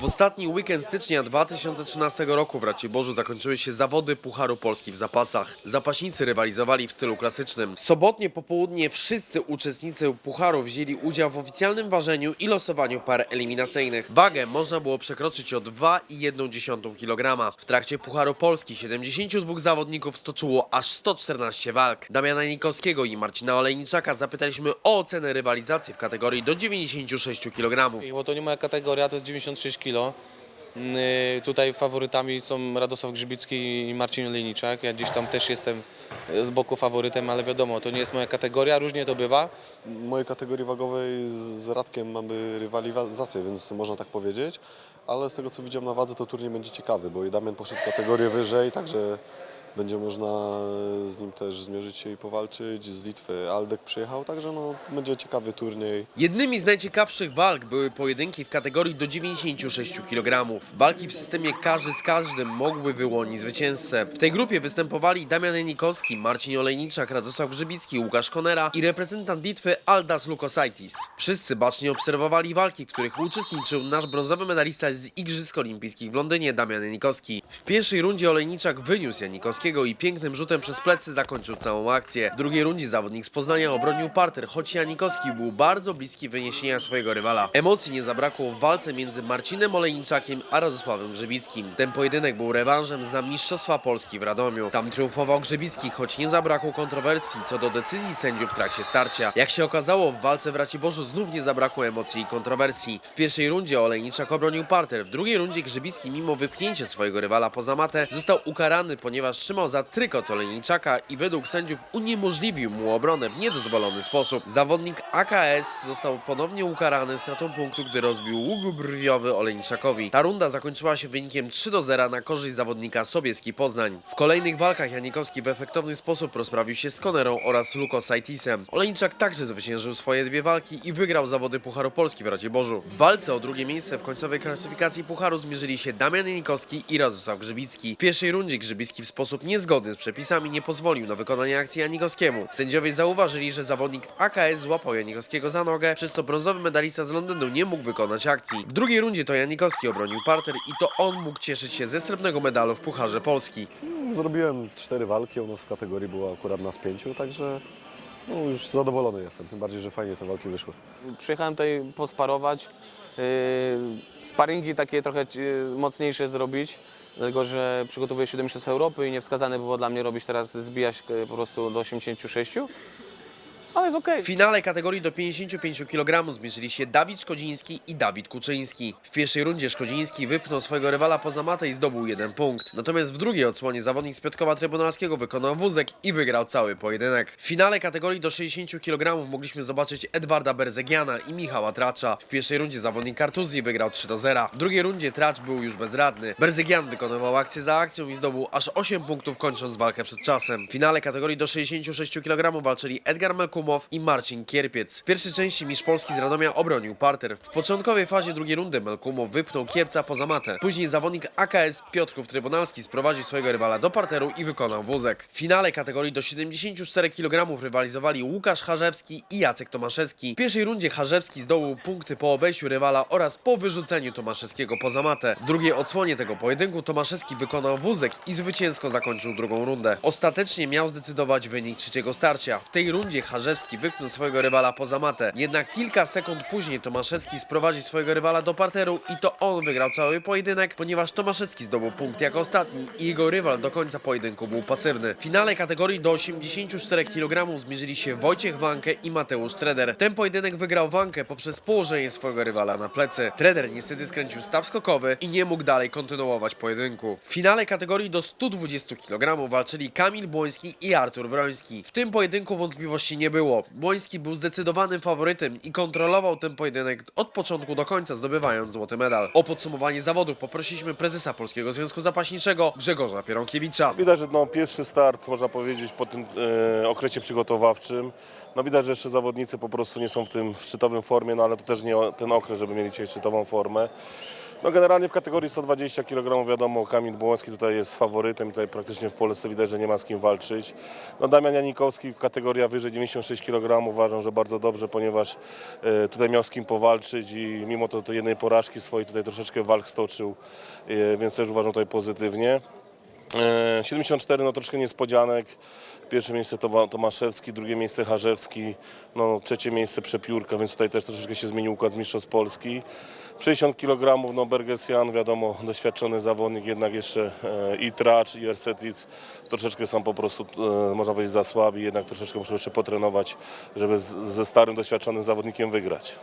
W ostatni weekend stycznia 2013 roku w Raciborzu zakończyły się zawody Pucharu Polski w zapasach. Zapaśnicy rywalizowali w stylu klasycznym. W sobotnie popołudnie wszyscy uczestnicy Pucharu wzięli udział w oficjalnym ważeniu i losowaniu par eliminacyjnych. Wagę można było przekroczyć o 2,1 kg. W trakcie Pucharu Polski 72 zawodników stoczyło aż 114 walk. Damiana Nikowskiego i Marcina Olejniczaka zapytaliśmy o ocenę rywalizacji w kategorii do 96 kg. Bo to nie moja kategoria, to jest 96 kg. Tutaj faworytami są Radosław Grzybicki i Marcin Olejniczak. Ja gdzieś tam też jestem z boku faworytem, ale wiadomo, to nie jest moja kategoria, różnie to bywa. W mojej kategorii wagowej z Radkiem mamy rywalizację, więc można tak powiedzieć, ale z tego co widziałem na wadze to turniej będzie ciekawy, bo i Damian poszedł kategorię wyżej, także będzie można z nim też zmierzyć się i powalczyć. Z Litwy Aldek przyjechał, także no, będzie ciekawy turniej. Jednymi z najciekawszych walk były pojedynki w kategorii do 96 kg. Walki w systemie każdy z każdym mogły wyłonić zwycięzcę. W tej grupie występowali Damian Janikowski, Marcin Olejniczak, Radosław Grzybicki, Łukasz Konera i reprezentant Litwy Aldas Lukosaitis. Wszyscy bacznie obserwowali walki, w których uczestniczył nasz brązowy medalista z Igrzysk Olimpijskich w Londynie Damian Janikowski. W pierwszej rundzie Olejniczak wyniósł I pięknym rzutem przez plecy zakończył całą akcję. W drugiej rundzie zawodnik z Poznania obronił parter, choć Janikowski był bardzo bliski wyniesienia swojego rywala. Emocji nie zabrakło w walce między Marcinem Olejniczakiem a Radosławem Grzebickim. Ten pojedynek był rewanżem za Mistrzostwa Polski w Radomiu. Tam triumfował Grzebicki, choć nie zabrakło kontrowersji co do decyzji sędziów w trakcie starcia. Jak się okazało, w walce w Raciborzu znów nie zabrakło emocji i kontrowersji. W pierwszej rundzie Olejniczak obronił parter, w drugiej rundzie Grzebicki mimo wypchnięcia swojego rywala poza matę został ukarany, ponieważ trzymał za trykot Olejniczaka i według sędziów uniemożliwił mu obronę w niedozwolony sposób. Zawodnik AKS został ponownie ukarany stratą punktu, gdy rozbił łuk brwiowy Olejniczakowi. Ta runda zakończyła się wynikiem 3 do 0 na korzyść zawodnika Sobieski Poznań. W kolejnych walkach Janikowski w efektowny sposób rozprawił się z Konerą oraz Lukosaitisem. Olejniczak także zwyciężył swoje dwie walki i wygrał zawody Pucharu Polski w Raciborzu. W walce o drugie miejsce w końcowej klasyfikacji Pucharu zmierzyli się Damian Janikowski i Radosław Grzybicki. W pierwszej rundzie Grzybicki w sposób niezgodny z przepisami nie pozwolił na wykonanie akcji Janikowskiemu. Sędziowie zauważyli, że zawodnik AKS złapał Janikowskiego za nogę, przez co brązowy medalista z Londynu nie mógł wykonać akcji. W drugiej rundzie to Janikowski obronił parter i to on mógł cieszyć się ze srebrnego medalu w Pucharze Polski. Zrobiłem cztery walki, u nas w kategorii było akurat nas pięciu, także no, już zadowolony jestem, tym bardziej, że fajnie te walki wyszły. Przyjechałem tutaj posparować, sparingi takie trochę yy, mocniejsze zrobić, dlatego że przygotowuję się do Mistrzostw Europy i niewskazane było dla mnie robić teraz, zbijać yy, po prostu do 86, ale jest okej. W finale kategorii do 55 kg zmierzyli się Dawid Szkodziński i Dawid Kuczyński. W pierwszej rundzie Szkodziński wypchnął swojego rywala poza matę i zdobył jeden punkt. Natomiast w drugiej odsłonie zawodnik z Piotrkowa Trybunalskiego wykonał wózek i wygrał cały pojedynek. W finale kategorii do 60 kg mogliśmy zobaczyć Edwarda Berzegiana i Michała Tracza. W pierwszej rundzie zawodnik Kartuzji wygrał 3 do 0. W drugiej rundzie Tracz był już bezradny. Berzegian wykonywał akcję za akcją i zdobył aż 8 punktów kończąc walkę przed czasem. W finale kategorii do 66 kg walczyli Edgar I Marcin Kierpiec. W pierwszej części mistrz Polski z Radomia obronił parter. W początkowej fazie drugiej rundy Melkumow wypchnął Kierpca poza matę. Później zawodnik AKS Piotrków Trybunalski sprowadził swojego rywala do parteru i wykonał wózek. W finale kategorii do 74 kg rywalizowali Łukasz Harzewski i Jacek Tomaszewski. W pierwszej rundzie Harzewski zdobył punkty po obejściu rywala oraz po wyrzuceniu Tomaszewskiego poza matę. W drugiej odsłonie tego pojedynku Tomaszewski wykonał wózek i zwycięsko zakończył drugą rundę. Ostatecznie miał zdecydować wynik trzeciego starcia. W tej rundzie Harzewski wypchnął swojego rywala poza matę. Jednak kilka sekund później Tomaszewski sprowadził swojego rywala do parteru i to on wygrał cały pojedynek, ponieważ Tomaszewski zdobył punkt jako ostatni i jego rywal do końca pojedynku był pasywny. W finale kategorii do 84 kg zmierzyli się Wojciech Wankę i Mateusz Treder. Ten pojedynek wygrał Wankę poprzez położenie swojego rywala na plecy. Treder niestety skręcił staw skokowy i nie mógł dalej kontynuować pojedynku. W finale kategorii do 120 kg walczyli Kamil Błoński i Artur Wroński. W tym pojedynku wątpliwości nie było. Błoński był zdecydowanym faworytem i kontrolował ten pojedynek od początku do końca, zdobywając złoty medal. O podsumowanie zawodów poprosiliśmy prezesa Polskiego Związku Zapaśniczego Grzegorza Pieronkiewicza. Widać, że no, pierwszy start, można powiedzieć, po tym e, okresie przygotowawczym. No, widać, że jeszcze zawodnicy po prostu nie są w tym szczytowym formie, no ale to też nie ten okres, żeby mieli dzisiaj szczytową formę. No generalnie w kategorii 120 kg wiadomo Kamil Błoński tutaj jest faworytem tutaj praktycznie w Polsce widać, że nie ma z kim walczyć. No Damian Janikowski w kategorii wyżej 96 kg uważam, że bardzo dobrze, ponieważ e, tutaj miał z kim powalczyć i mimo to, to jednej porażki swojej tutaj troszeczkę walk stoczył, e, więc też uważam tutaj pozytywnie. E, 74 no troszkę niespodzianek. Pierwsze miejsce to Tomaszewski, drugie miejsce Harzewski, no trzecie miejsce Przepiórka, więc tutaj też troszeczkę się zmienił układ mistrzostw Polski. W 60 kg no Bergesian, wiadomo, doświadczony zawodnik, jednak jeszcze e, i Tracz, i Ersetic troszeczkę są po prostu, e, można powiedzieć, za słabi, jednak troszeczkę muszą jeszcze potrenować, żeby ze starym, doświadczonym zawodnikiem wygrać.